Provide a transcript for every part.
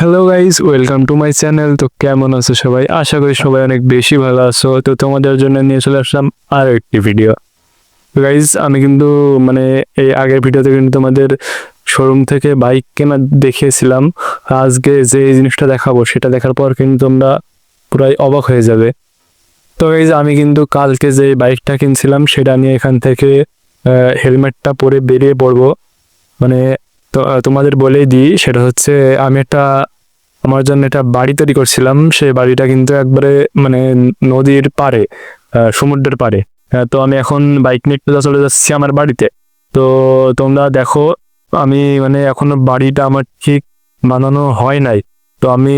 Hello guys welcome to my channel তো কেমন আছো সবাই? আশা করি সবাই অনেক বেশি ভালো আছো। তো তোমাদের জন্য নিয়ে চলে আসলাম আরও একটি ভিডিও গাইজ আমি কিন্তু মানে এই আগের ভিডিওতে কিন্তু তোমাদের শোরুম থেকে বাইক কেনা দেখিয়েছিলাম। আজকে যে এই জিনিসটা দেখাবো, সেটা দেখার পর কিন্তু তোমরা পুরাই অবাক হয়ে যাবে। তো গাইজ আমি কিন্তু কালকে যে বাইকটা কিনছিলাম, সেটা নিয়ে এখান থেকে হেলমেটটা পরে বেরিয়ে পড়ব। মানে তো, তোমাদের বলেই দিই, সেটা হচ্ছে আমি একটা আমার জন্য এটা বাড়ি তৈরি করছিলাম সেই বাড়িটা কিন্তু একবারে মানে নদীর আহ, সমুদ্রের আহ, তো আমি এখন বাইক নিয়ে চলে যাচ্ছি আমার বাড়িতে। তো তোমরা দেখো আমি মানে এখনও বাড়িটা আমার ঠিক বানানো হয় নাই। তো আমি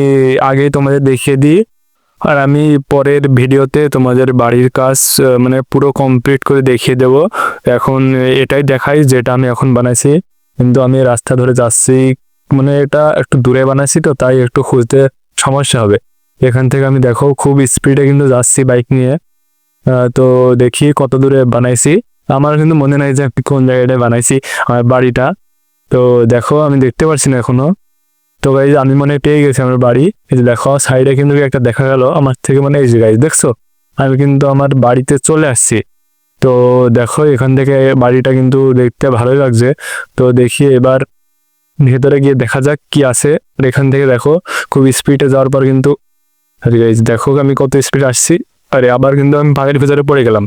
আগে তোমাদের দেখিয়ে দিই আর আমি পরের ভিডিওতে তোমাদের বাড়ির কাজ মানে পুরো কমপ্লিট করে দেখিয়ে দেব। এখন এটাই দেখাই যেটা আমি এখন বানাইছি। কিন্তু আমি রাস্তা ধরে যাচ্ছি মানে এটা একটু দূরে বানাইছি তো, তাই একটু খুঁজতে সমস্যা হবে। এখান থেকে আমি দেখো খুব স্পিডে কিন্তু যাচ্ছি বাইক নিয়ে। তো দেখি কত দূরে বানাইছি। আমার কিন্তু মনে নাই যে কোন জায়গাটায় বানাইছি, আমার বাড়িটা। তো দেখো আমি দেখতে পারছি না এখনও। তো গাইজ আমি মনে পেয়ে গেছি আমার বাড়ি। এই যে দেখো সাইডে কিন্তু একটা দেখা গেল, আমার থেকে মানে এই যে গাইজ দেখছ? আমি কিন্তু আমার বাড়িতে চলে আসছি। তো দেখো এখান থেকে বাড়িটা কিন্তু দেখতে ভালোই লাগছে। তো দেখি এবার ভেতরে গিয়ে দেখা যাক কি আছে। আর এখান থেকে দেখো খুব স্পিডে যাওয়ার পর কিন্তু দেখো আমি কত স্পিড আসছি। আরে আবার কিন্তু আমি পানির ভেতরে পড়ে গেলাম।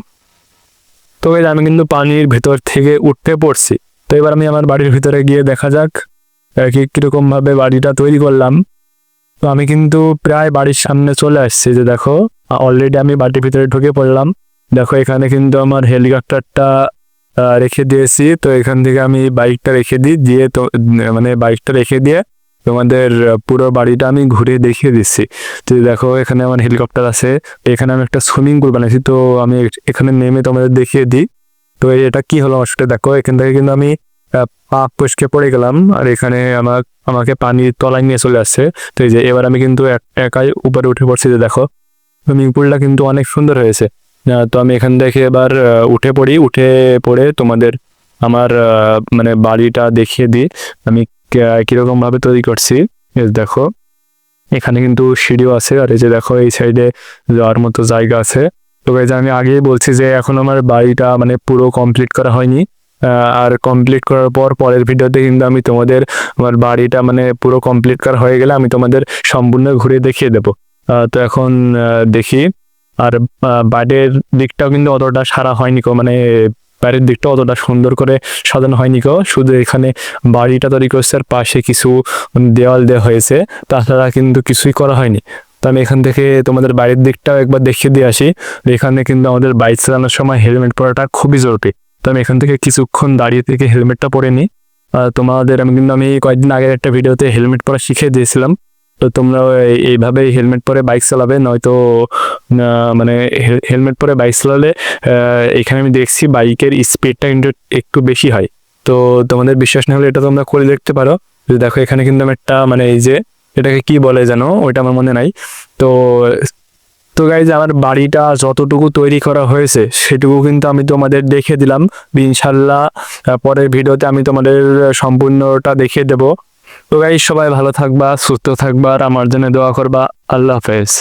তো guys, আমি কিন্তু পানির ভেতর থেকে উঠতে পড়ছি। তো এবার আমি আমার বাড়ির ভিতরে গিয়ে দেখা যাক কি কীরকম ভাবে বাড়িটা তৈরি করলাম। তো আমি কিন্তু প্রায় বাড়ির সামনে চলে আসছি যে দেখো অলরেডি আমি বাড়ির ভিতরে ঢুকে পড়লাম। দেখো এখানে কিন্তু আমার হেলিকপ্টারটা রেখে দিয়েছি। তো এখান থেকে আমি বাইকটা রেখে দিই, দিয়ে তো মানে বাইকটা রেখে দিয়ে তোমাদের পুরো বাড়িটা আমি ঘুরে দেখিয়ে দিচ্ছি। তো দেখো, এখানে আমার হেলিকপ্টার আছে। এখানে আমি একটা সুইমিং পুল বানিয়েছি তো আমি এখানে নেমে তোমাদের দেখিয়ে দিই। তো এটা কি হলো আমার দেখো, এখান থেকে কিন্তু আমি পা পচকে পড়ে গেলাম, আর এখানে আমার, আমাকে পানির তলায় নিয়ে চলে আসছে। তো এই যে, এবার আমি কিন্তু এক- একাই উপরে উঠে পড়ছি যে দেখো সুইমিং পুলটা কিন্তু অনেক সুন্দর হয়েছে। তো আমি এখান থেকে এবার উঠে পড়ি। উঠে পড়ে তোমাদের আমার মানে বাড়িটা দেখিয়ে দিই। আমি কে- কীরকম ভাবে তৈরি করছি। দেখো, এখানে কিন্তু সিঁড়িও আছে। আর এই যে দেখো, এই সাইডে যাওয়ার মতো জায়গা আছে। তো এই যে আমি আগেই বলছি যে এখন আমার বাড়িটা মানে পুরো কমপ্লিট করা হয়নি। আর কমপ্লিট করার পর পরের ভিডিওতে কিন্তু আমি তোমাদের আমার বাড়িটা মানে পুরো কমপ্লিট করা হয়ে গেলে আমি তোমাদের সম্পূর্ণ ঘুরে দেখিয়ে দেবো। তো এখন দেখি। আর বাইরের দিকটাও কিন্তু অতটা সারা হয়নি কো মানে বাইরের দিকটা অতটা সুন্দর করে সাজানো হয়নি কো। শুধু এখানে বাড়িটা তৈরি করছে আর পাশে কিছু দেওয়াল দেওয়া হয়েছে, তাছাড়া কিন্তু কিছুই করা হয়নি। তো আমি এখান থেকে তোমাদের বাড়ির দিকটাও একবার দেখিয়ে দিয়ে আসি। এখানে কিন্তু আমাদের বাইক চালানোর সময় হেলমেট পরাটা খুবই জরুরি। তো আমি এখান থেকে কিছুক্ষণ দাঁড়িয়ে থেকে হেলমেটটা পরে নিই। তোমাদের আমি কিন্তু আমি কয়েকদিন আগের একটা ভিডিওতে হেলমেট পরা শিখিয়ে দিয়েছিলাম। তো তোমরা এইভাবেই হেলমেট পরে বাইক চালাবে, নয়তো মানে হেলমেট পরে বাইক চালালে এখানে আমি দেখছি বাইকের স্পিডটা কিন্তু একটু বেশি হয়। তো তোমাদের বিশ্বাস না হলে এটা তোমরা করে দেখতে পারো। যে দেখো এখানে কিন্তু আমি একটা মানে এই যে, এটাকে কি বলে জানো ওইটা আমার মনে নাই। তো তো গাইজ আমার বাড়িটা যতটুকু তৈরি করা হয়েছে, সেটুকু কিন্তু আমি তোমাদের দেখে দিলাম। ইনশাল্লাহ পরের ভিডিওতে আমি তোমাদের সম্পূর্ণটা দেখিয়ে দেব। তো গাই সবাই ভালো থাকবা সুস্থ থাকবা আর আমার জন্য দোয়া করবা। আল্লাহ হাফেজ।